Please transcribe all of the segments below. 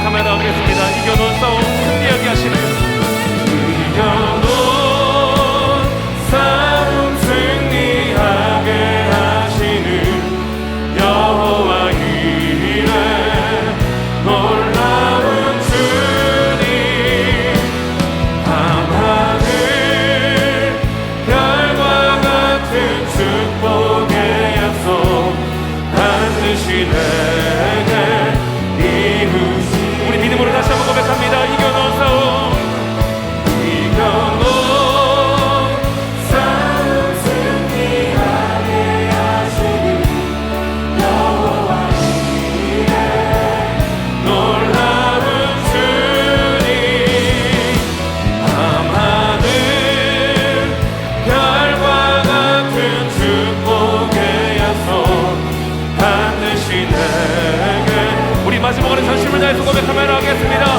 고백하며 나가겠습니다. 이겨놓은 싸움 승리하게 하시는 이겨놓은 싸움 승리하게 하시는 여호와 이름의 놀라운 주님 밤하늘 별과 같은 축복 기도하겠습니다.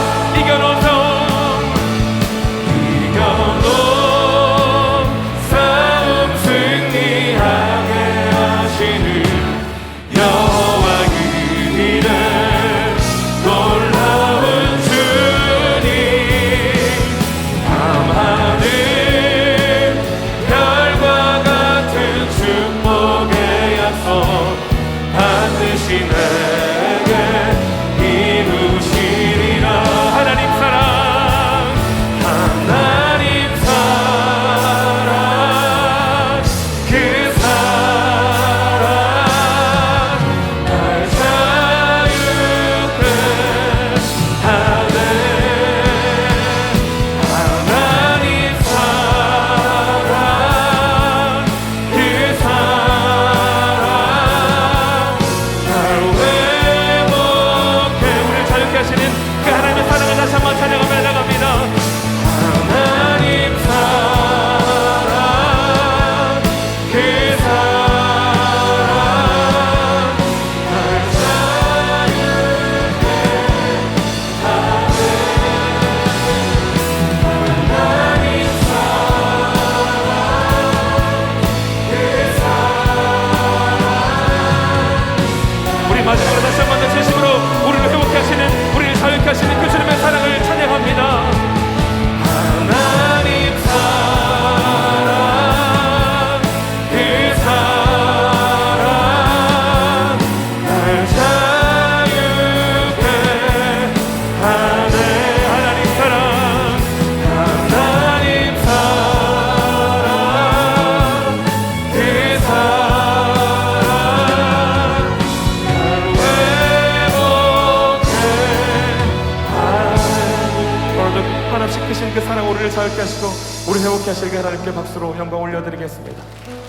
그 사랑 우리를 자유케 하시고 우리 회복케 하시게 하나님께 박수로 영광 올려드리겠습니다